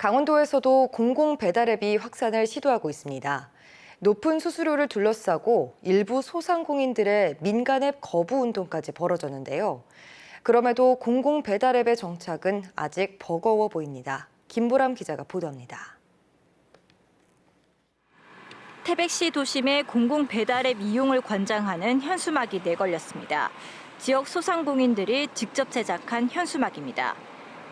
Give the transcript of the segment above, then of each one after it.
강원도에서도 공공 배달앱이 확산을 시도하고 있습니다. 높은 수수료를 둘러싸고 일부 소상공인들의 민간앱 거부 운동까지 벌어졌는데요. 그럼에도 공공 배달앱의 정착은 아직 버거워 보입니다. 김보람 기자가 보도합니다. 태백시 도심의 공공 배달앱 이용을 권장하는 현수막이 내걸렸습니다. 지역 소상공인들이 직접 제작한 현수막입니다.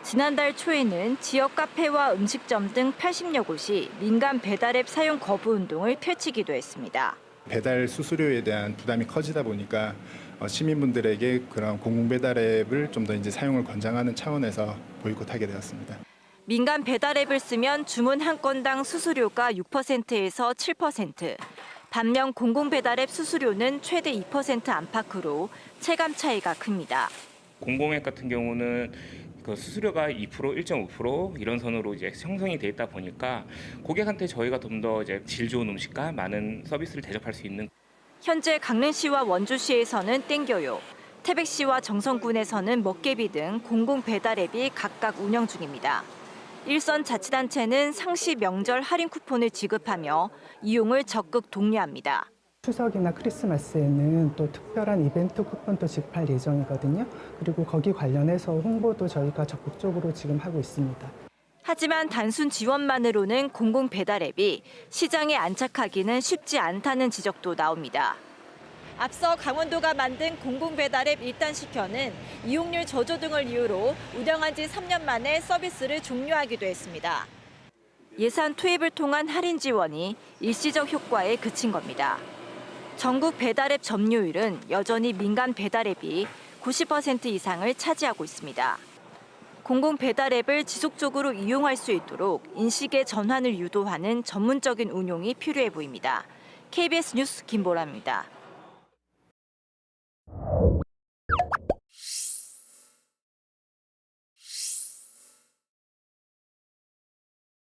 지난달 초에는 지역 카페와 음식점 등 80여 곳이 민간 배달앱 사용 거부 운동을 펼치기도 했습니다. 배달 수수료에 대한 부담이 커지다 보니까 어, 시민분들에게 그런 공공 배달 앱을 좀 더 이제 사용을 권장하는 차원에서 보이콧하게 되었습니다. 민간 배달앱을 쓰면 주문 한 건당 수수료가 6%에서 7%, 반면 공공 배달앱 수수료는 최대 2% 안팎으로 체감 차이가 큽니다. 공공앱 같은 경우는 그 수수료가 2% 1.5% 이런 선으로 이제 형성이 돼 있다 보니까 고객한테 저희가 좀 더 이제 질 좋은 음식과 많은 서비스를 대접할 수 있는 현재 강릉시와 원주시에서는 땡겨요, 태백시와 정선군에서는 먹개비 등 공공 배달 앱이 각각 운영 중입니다. 일선 자치단체는 상시 명절 할인 쿠폰을 지급하며 이용을 적극 독려합니다. 추석이나 크리스마스에는 또 특별한 이벤트 쿠폰도 지급할 예정이거든요. 그리고 거기 관련해서 홍보도 저희가 적극적으로 지금 하고 있습니다. 하지만 단순 지원만으로는 공공 배달 앱이 시장에 안착하기는 쉽지 않다는 지적도 나옵니다. 앞서 강원도가 만든 공공 배달 앱 1단 시켜는 이용률 저조 등을 이유로 운영한 지 3년 만에 서비스를 종료하기도 했습니다. 예산 투입을 통한 할인 지원이 일시적 효과에 그친 겁니다. 전국 배달앱 점유율은 여전히 민간 배달앱이 90% 이상을 차지하고 있습니다. 공공 배달앱을 지속적으로 이용할 수 있도록 인식의 전환을 유도하는 전문적인 운용이 필요해 보입니다. KBS 뉴스 김보라입니다.